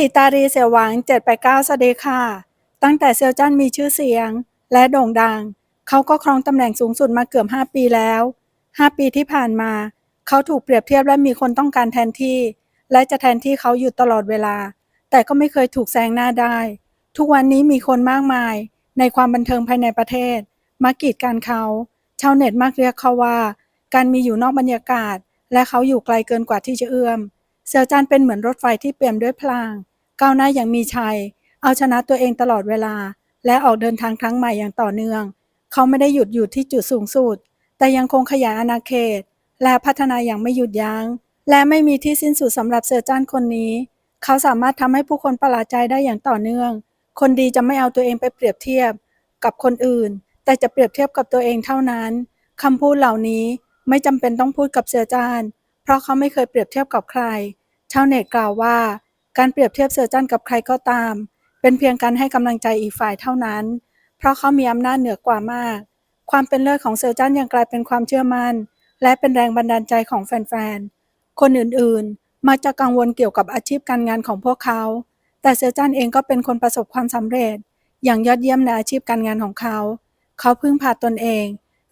ถิตารีเสียวหวัง 789 สวัสดีค่ะ ตั้งแต่เซียวจั้นมีชื่อเสียง และโด่งดัง เขาก็ครองตำแหน่งสูงสุดมาเกือบ 5 ปีแล้ว 5 ปีที่ผ่านมา เขาถูกเปรียบเทียบและมีคนต้องการแทนที่ และจะแทนที่เขาอยู่ตลอดเวลา แต่ก็ไม่เคยถูกแซงหน้าได้ ทุกวันนี้มีคนมากมาย ในความบันเทิงภายในประเทศมากีดกันเขา ชาวเน็ตมักเรียกเขาว่า การมีอยู่นอกบรรยากาศ และเขาอยู่ไกลเกินกว่าที่จะเอื้อมเซียวจันเป็นเหมือนรถไฟที่เปี่ยมด้วยพลาง ก้าวหน้าอย่างมีชัย เอาชนะตัวเองตลอดเวลา และออกเดินทางครั้งใหม่อย่างต่อเนื่อง เขาไม่ได้หยุดอยู่ที่จุดสูงสุด แต่ยังคงขยายอาณาเขต และพัฒนาอย่างไม่หยุดยัง้ง และไม่มีที่สิ้นสุดสำหรับเซียวจันคนนี้ เขาสามารถทำให้ผู้คนประหลาดใจได้อย่างต่อเนื่อง คนดีจะไม่เอาตัวเองไปเปรียบเทียบกับคนอื่น แต่จะเปรียบเทียบกับตัวเองเท่านั้นคำพูดเหล่านี้ไม่จำเป็นต้องพูดกับเซียวจาน เพราะเขาไม่เคยเปรียบเทียบกับใคร ชาวเน็ตกล่าวว่า การเปรียบเทียบเซียวจันกับใครก็ตาม เป็นเพียงการให้กำลังใจอีกฝ่ายเท่านั้น เพราะเขามีอำนาจเหนือกว่ามาก ความเป็นเลิศของเซียวจันยังกลายเป็นความเชื่อมั่น และเป็นแรงบันดาลใจของแฟนๆ คนอื่นๆ มักจะกังวลเกี่ยวกับอาชีพการงานของพวกเขา แต่เซียวจันเองก็เป็นคนประสบความสำเร็จ อย่างยอดเยี่ยมในอาชีพการงานของเขา เขาพึ่งพาตนเอง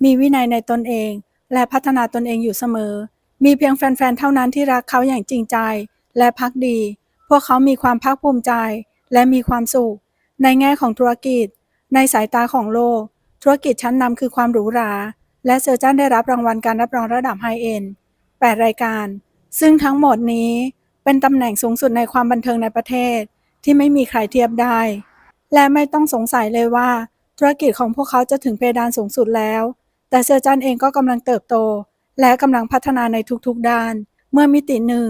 มีวินัยในตนเอง และพัฒนาตนเองอยู่เสมอ มีเพียงแฟนๆ เท่านั้นที่รักเขาอย่างจริงใจ และพักดี พวกเขามีความภาคภูมิใจและมีความสุข ในแง่ของธุรกิจ ในสายตาของโลก ธุรกิจชั้นนำคือความหรูหรา และเซอร์จันได้รับรางวัลการรับรองระดับไฮเอ็น8รายการ ซึ่งทั้งหมดนี้เป็นตำแหน่งสูงสุดในความบันเทิงในประเทศ ที่ไม่มีใครเทียบได้ และไม่ต้องสงสัยเลยว่า ธุรกิจของพวกเขาจะถึงเพดานสูงสุดแล้ว แต่เซอร์จันเองก็กำลังเติบโต และกำลังพัฒนาในทุกๆด้าน เมื่อมิติหนึ่ง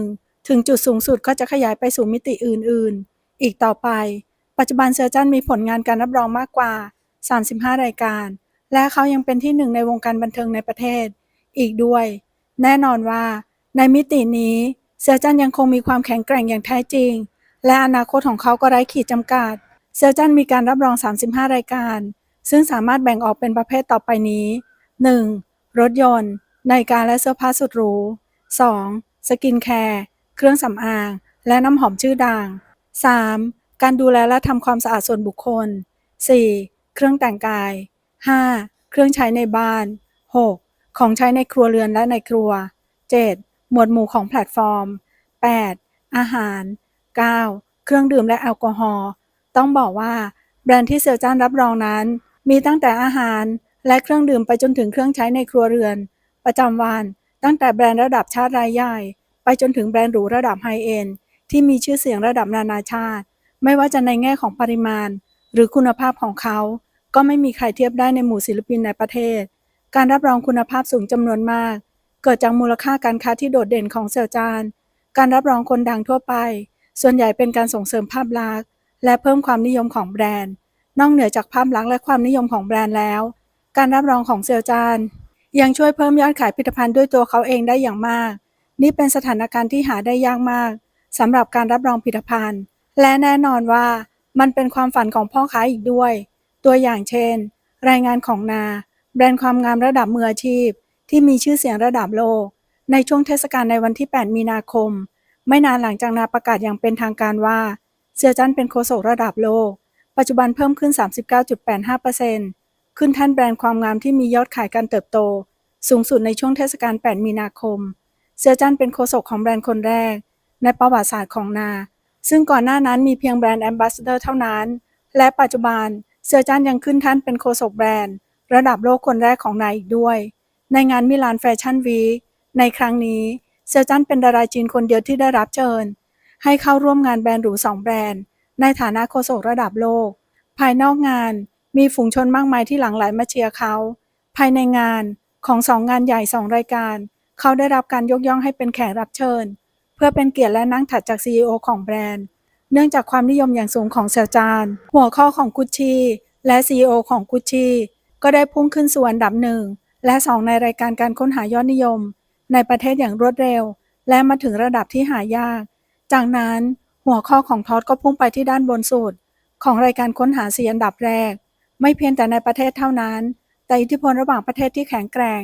ถึงจุดสูงสุดก็จะขยายไปสู่มิติอื่นๆ อีกต่อไป ปัจจุบันเซอร์จันมีผลงานการรับรองมากกว่า 35 รายการ และเขายังเป็นที่หนึ่งในวงการบันเทิงในประเทศ อีกด้วย แน่นอนว่า ในมิตินี้เซอร์จันยังคงมีความแข็งแกร่งอย่างแท้จริง และอนาคตของเขาก็ไร้ขีดจำกัดเซอร์จันมีการรับรอง 35 รายการ ซึ่งสามารถแบ่งออกเป็นประเภทต่อไปนี้ 1. รถยนต์ ในการและเสื้อผ้าสุดหรู 2. สกินแคร์ เครื่องสำอาง และน้ำหอมชื่อดัง 3. การดูแลและทำความสะอาดส่วนบุคคล 4. เครื่องแต่งกาย 5. เครื่องใช้ในบ้าน 6. ของใช้ในครัวเรือนและในครัว 7. หมวดหมู่ของแพลตฟอร์ม 8. อาหาร 9. เครื่องดื่มและแอลกอฮอล์ต้องบอกว่า แบรนด์ที่เซลจันรับรองนั้น มีตั้งแต่อาหารและเครื่องดื่มไปจนถึงเครื่องใช้ในครัวเรือน ประจำวัน ตั้งแต่แบรนด์ระดับชาติรายใหญ่ จนถึงแบรนด์หรูระดับไฮเอ็นด์ที่มีชื่อเสียงระดับนานาชาติ ไม่ว่าจะในแง่ของปริมาณ หรือคุณภาพของเขา ก็ไม่มีใครเทียบได้ในหมู่ศิลปินในประเทศ การรับรองคุณภาพสูงจำนวนมาก เกิดจากมูลค่าการค้าที่โดดเด่นของเซลจาน การรับรองคนดังทั่วไป ส่วนใหญ่เป็นการส่งเสริมภาพลักษณ์ และเพิ่มความนิยมของแบรนด์ นอกเหนือจากภาพลักษณ์และความนิยมของแบรนด์แล้ว การรับรองของเซลจาน ยังช่วยเพิ่มยอดขายผลิตภัณฑ์ด้วยตัวเขาเองได้อย่างมาก นี่เป็นสถานการณ์ที่หาได้ยากมากสำหรับการรับรองผลิตภัณฑ์ และแน่นอนว่ามันเป็นความฝันของพ่อค้าอีกด้วย ตัวอย่างเช่น รายงานของนา แบรนด์ความงามระดับมืออาชีพ ที่มีชื่อเสียงระดับโลก ในช่วงเทศกาลในวันที่ 8 มีนาคม ไม่นานหลังจากนาประกาศอย่างเป็นทางการว่าเซียจันเป็นโคศกระดับโลก ปัจจุบันเพิ่มขึ้น 39.85%ขึ้นแท่านแบรนด์ความงามที่มียอดขายการเติบโต สูงสุดในช่วงเทศกาล 8 มีนาคม เซียจันเป็นโคโศกของแบรนด์คนแรก ในประวัติศาสตร์ของนา ซึ่งก่อนหน้านั้นมีเพียงแบรนด์แอมบาสเดอร์เท่านั้น และปัจจุบันเซียจันยังขึ้นแท่านเป็นโคโศกแบรนด์ ระดับโลกคนแรกของนาอีกด้วย ในงานมิลานแฟชั่นวีคในครั้งนี้เซียจันเป็นดาราจีนคนเดียวที่ได้รับเชิญ ให้เข้าร่วมงานแบรนด์หรูสองแบรนด์ ในฐานะโฆษกระดับโลก ภายนอกงานมีฝูงชนมากมายที่หลั่งไหลมาเชียร์เขา ภายในงานของสองงานใหญ่สองรายการ เขาได้รับการยกย่องให้เป็นแขกรับเชิญ เพื่อเป็นเกียรติและนั่งถัดจาก CEO ของแบรนด์ เนื่องจากความนิยมอย่างสูงของเซลจานหัวข้อของกุชชี่และ CEO ของกุชชี่ก็ได้พุ่งขึ้นสู่อันดับหนึ่งและสองในรายการการค้นหายอดนิยม ในประเทศอย่างรวดเร็ว และมาถึงระดับที่หายาก จากนั้นหัวข้อของทอดก็พุ่งไปที่ด้านบนสุด ของรายการค้นหาสีอันดับแรก ไม่เพียงแต่ในประเทศเท่านั้น แต่อิทธิพลระหว่างประเทศที่แข็งแกร่ง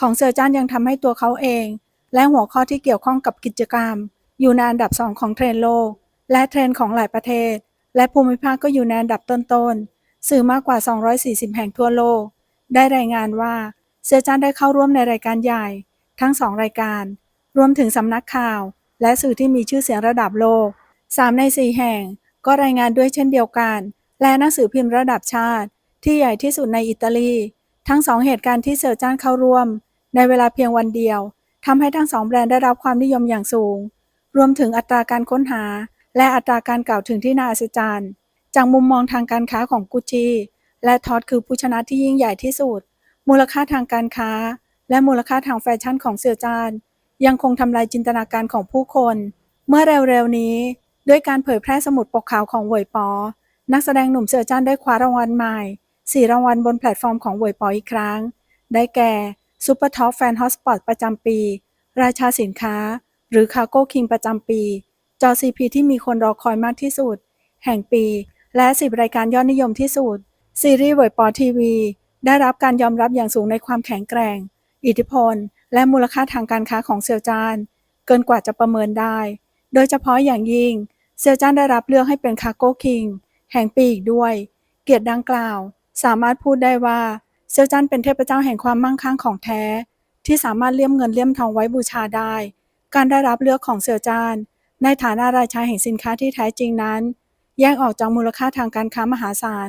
ของเซอร์จันยังทำให้ตัวเขาเอง และหัวข้อที่เกี่ยวข้องกับกิจกรรม อยู่ในอันดับสองของเทรนด์โลก และเทรนด์ของหลายประเทศ และภูมิภาคก็อยู่ในอันดับต้นๆสื่อมากกว่า 240 แห่งทั่วโลก ได้รายงานว่าเซียจานได้เข้าร่วมในรายการใหญ่ ทั้งสองรายการ รวมถึงสำนักข่าว และสื่อที่มีชื่อเสียงระดับโลก 3 ใน 4 แห่ง ก็รายงานด้วยเช่นเดียวกัน และหนังสือพิมพ์ระดับชาติ ที่ใหญ่ที่สุดในอิตาลี ทั้งสองเหตุการณ์ที่เซอร์จานเข้าร่วม ในเวลาเพียงวันเดียวทำให้ทั้งสองแบรนด์ได้รับความนิยมอย่างสูง รวมถึงอัตราการค้นหา และอัตราการกล่าวถึงที่น่าอัศจรรย์จากมุมมองทางการค้าของกุจิและทอดคือผู้ชนะที่ยิ่งใหญ่ที่สุด มูลค่าทางการค้า และมูลค่าทางแฟชั่นของเซียวจาน ยังคงทำลายจินตนาการของผู้คน เมื่อเร็วๆนี้ ด้วยการเผยแพร่สมุดปกขาวของเหวยปอ นักแสดงหนุ่มเซียวจานได้คว้ารางวัลใหม่ 4 รางวัลบนแพลตฟอร์มของเวยปออีกครั้ง ได้แก่ซูเปอร์ท็อปแฟนฮอสปอตประจำปี ราชาสินค้า หรือคาโก้คิงประจำปี จอ CP ที่มีคนรอคอยมากที่สุด แห่งปี และ 10 รายการยอดนิยมที่สุด ซีรีส์เวยปอทีวี ได้รับการยอมรับอย่างสูงในความแข็งแกร่ง อิทธิพล และมูลค่าทางการค้าของเซียวจาน เกินกว่าจะประเมินได้ โดยเฉพาะอย่างยิ่ง เซียวจานได้รับเลือกให้เป็นคาโก้คิงแห่งปีอีกด้วย เกียรติดังกล่าว สามารถพูดได้ว่าเซียวจันเป็นเทพเจ้าแห่งความมั่งคั่งของแท้ ที่สามารถเลี่ยมเงินเลี่ยมทองไว้บูชาได้ การได้รับเลือกของเซียวจานในฐานะราชาแห่งสินค้าที่แท้จริงนั้น แยกออกจากมูลค่าทางการค้ามหาศาล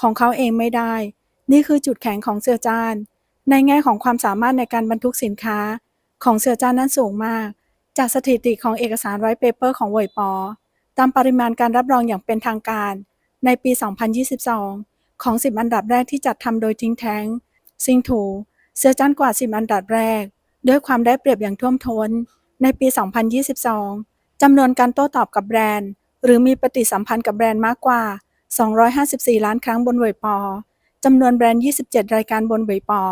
ของเขาเองไม่ได้ นี่คือจุดแข็งของเซียวจานในแง่ของความสามารถในการบรรทุกสินค้า ของเซียวจานนั้นสูงมาก จากสถิติของเอกสารไว้เปเปอร์ของเวยปอ ตามปริมาณการรับรองอย่างเป็นทางการ ในปี 2022 ของ 10 อันดับแรกที่จัดทำโดยทิงแทงซิงถูเซียวจันกว่า 10 อันดับแรก ด้วยความได้เปรียบอย่างท่วมท้น ในปี 2022 จำนวนการโต้ตอบกับแบรนด์ หรือมีปฏิสัมพันธ์กับแบรนด์มากกว่า 254 ล้านครั้งบนเวยปอจำนวนแบรนด์ 27 รายการบนเวยปอ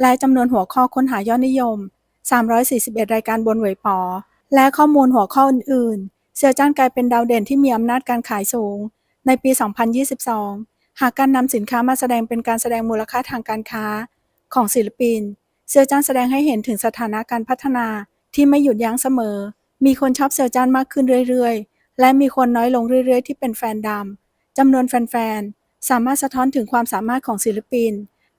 และจำนวนหัวข้อค้นหายอดนิยม 341 รายการบนเวยปอและข้อมูลหัวข้ออื่นๆเซียวจ้านกลายเป็นดาวเด่นที่มีอำนาจการขายสูง ในปี 2022 หากการนำสินค้ามาแสดงเป็นการแสดงมูลค่าทางการค้า ของศิลปิน เซียวจ้านแสดงให้เห็นถึงสถานะการพัฒนาที่ไม่หยุดยั้งเสมอ มีคนชอบเซียวจ้านมากขึ้นเรื่อยๆ และมีคนน้อยลงเรื่อยๆ ที่เป็นแฟนดำจำนวนแฟนๆ สามารถสะท้อนถึงความสามารถของศิลปิน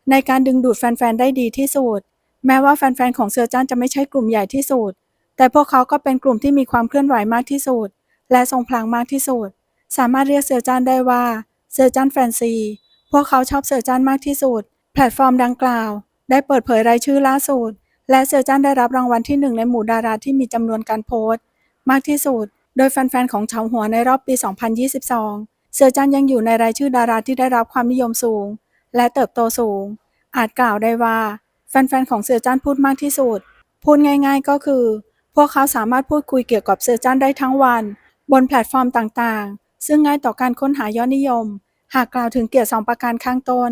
ในการดึงดูดแฟนๆ ได้ดีที่สุด แม้ว่าแฟนๆ ของเซียวจ้านจะไม่ใช่กลุ่มใหญ่ที่สุด แต่พวกเขาก็เป็นกลุ่มที่มีความเคลื่อนไหวมากที่สุด และทรงพลังมากที่สุด สามารถเรียกเซียวจ้านได้ว่า เซียวจ้านแฟนซี พวกเขาชอบเซียวจ้านมากที่สุด แพลตฟอร์มดังกล่าว ได้เปิดเผยรายชื่อล่าสุด และเซียวจ้านได้รับรางวัลที่หนึ่งในหมู่ดาราที่มีจำนวนการโพสต์ มากที่สุด โดยแฟนๆของเฉาหัวในรอบปี 2022 เซียวจ้านยังอยู่ในรายชื่อดาราที่ได้รับความนิยมสูง และเติบโตสูง อาจกล่าวได้ว่า แฟนๆของเซียวจ้านพูดมากที่สุด พูดง่าย ๆ ก็คือ พวกเขาสามารถพูดคุยเกี่ยวกับเซียวจ้านได้ทั้งวัน บนแพลตฟอร์มต่างๆ ซึ่งง่ายต่อการค้นหายอดนิยม หากกล่าวถึงเกียรติสองประการข้างต้น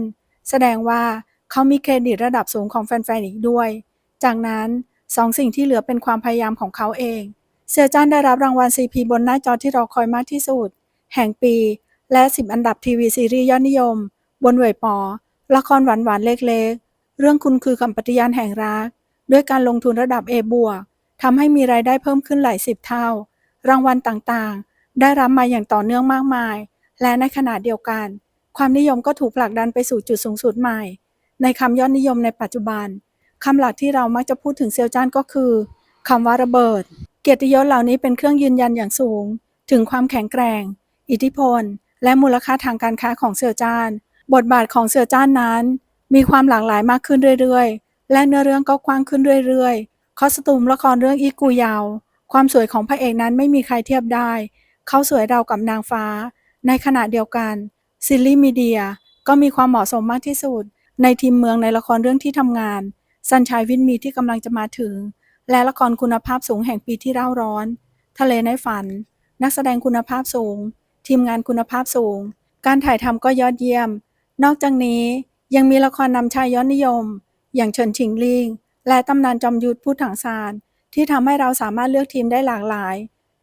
แสดงว่าเขามีเครดิตระดับสูงของแฟนๆอีกด้วย จากนั้นสองสิ่งที่เหลือเป็นความพยายามของเขาเองเซียจ้านได้รับรางวัล CP บนหน้าจอที่รอคอยมากที่สุด แห่งปี และ 10 อันดับทีวีซีรีส์ยอดนิยม บนเวยปอ ละครหวานๆเล็กๆ เรื่องคุณคือคำปฏิญาณแห่งรัก ด้วยการลงทุนระดับ A บวกทำให้มีรายได้เพิ่มขึ้นหลายสิบเท่า รางวัลต่างๆ ได้รับมาอย่างต่อเนื่องมากมาย และในขณะเดียวกัน ความนิยมก็ถูกผลักดันไปสู่จุดสูงสุดใหม่ ในคำยอดนิยมในปัจจุบันคำหลักที่เรามักจะพูดถึงเซียวจ้านก็คือคำว่าระเบิด เกียรติยศเหล่านี้เป็นเครื่องยืนยันอย่างสูง ถึงความแข็งแกร่ง อิทธิพล และมูลค่าทางการค้าของเซียวจ้าน บทบาทของเซียวจ้านนั้น มีความหลากหลายมากขึ้นเรื่อยๆ และเนื้อเรื่องก็กว้างขึ้นเรื่อยๆ คอสตูมละครเรื่องอีกูยาว ความสวยของพระเอกนั้นไม่มีใครเทียบได้ เขาสวยเรากับนางฟ้า ในขณะเดียวกันซิลลี่มีเดียก็มีความเหมาะสมมากที่สุด ในทีมเมืองในละครเรื่องที่ทำงานสันชายวินมีที่กำลังจะมาถึง และละครคุณภาพสูงแห่งปีที่เร่าร้อน ทะเลในฝัน นักแสดงคุณภาพสูง ทีมงานคุณภาพสูง การถ่ายทำก็ยอดเยี่ยม นอกจากนี้ยังมีละครนำชายยอดนิยม อย่างเฉินชิงลิงและตำนานจอมยุทธผู้ถังซานที่ทำให้เราสามารถเลือกทีมได้หลากหลาย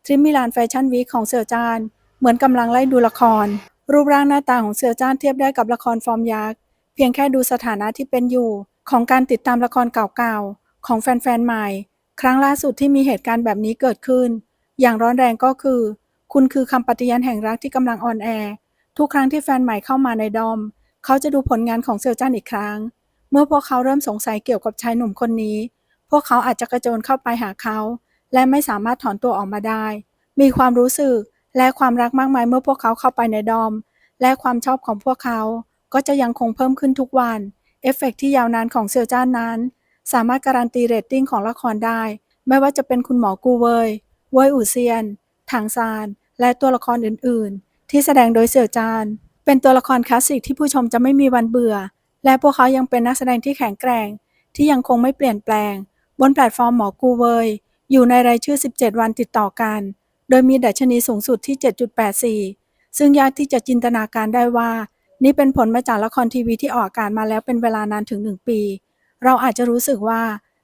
ทริปมิลานแฟชั่นวีคของเสือจานเหมือนกำลังไล่ดูละคร รูปร่างหน้าตาของเสือจ้านเทียบได้กับละครฟอร์มยักษ์เพียงแค่ดูสถานะที่เป็นอยู่ ของการติดตามละครเก่าๆ ของแฟนๆใหม่ ครั้งล่าสุดที่มีเหตุการณ์แบบนี้เกิดขึ้น อย่างร้อนแรงก็คือ คุณคือคำปฏิญาณแห่งรักที่กำลังออนแอร์ทุกครั้งที่แฟนใหม่เข้ามาในดอม เขาจะดูผลงานของเซียวจันอีกครั้ง เมื่อพวกเขาเริ่มสงสัยเกี่ยวกับชายหนุ่มคนนี้ พวกเขาอาจจะกระโจนเข้าไปหาเขา และไม่สามารถถอนตัวออกมาได้ มีความรู้สึกและความรักมากมายเมื่อพวกเขาเข้าไปในดอม และความชอบของพวกเขา ก็จะยังคงเพิ่มขึ้นทุกวัน เอฟเฟกต์ที่ยาวนานของเซียวจ้านนั้น สามารถการันตีเรตติ้งของละครได้ ไม่ว่าจะเป็นคุณหมอกูเวยเวยอู่เซียน ถังซาน และตัวละครอื่น ๆ ที่แสดงโดยเสี่ยวจาน เป็นตัวละครคลาสสิกที่ผู้ชมจะไม่มีวันเบื่อ และพวกเขายังเป็นนักแสดงที่แข็งแกร่ง ที่ยังคงไม่เปลี่ยนแปลง บนแพลตฟอร์มหมอกูเวย อยู่ในรายชื่อ 17 วันติดต่อกัน โดยมีดัชนีสูงสุดที่ 7.84 ซึ่งยากที่จะจินตนาการได้ว่า นี่เป็นผลมาจากละครทีวีที่ออกอากาศมาแล้วเป็นเวลานานถึง 1 ปี เราอาจจะรู้สึกว่า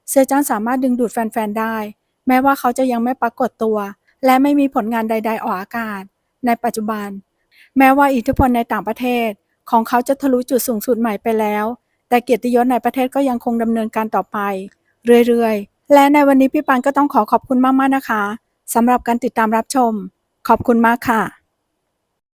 เซอร์จานสามารถดึงดูดแฟนๆ ได้ แม้ว่าเขาจะยังไม่ปรากฏตัว และไม่มีผลงานใด ๆ ออกอากาศ ในปัจจุบัน แม้ว่าอิทธิพลในต่างประเทศ ของเขาจะทะลุจุดสูงสุดใหม่ไปแล้ว แต่เกียรติยศในประเทศก็ยังคงดำเนินการต่อไป เรื่อยๆ และในวันนี้พี่ปานก็ต้องขอขอบคุณมากๆนะคะสำหรับการติดตามรับชม ขอบคุณมากค่ะ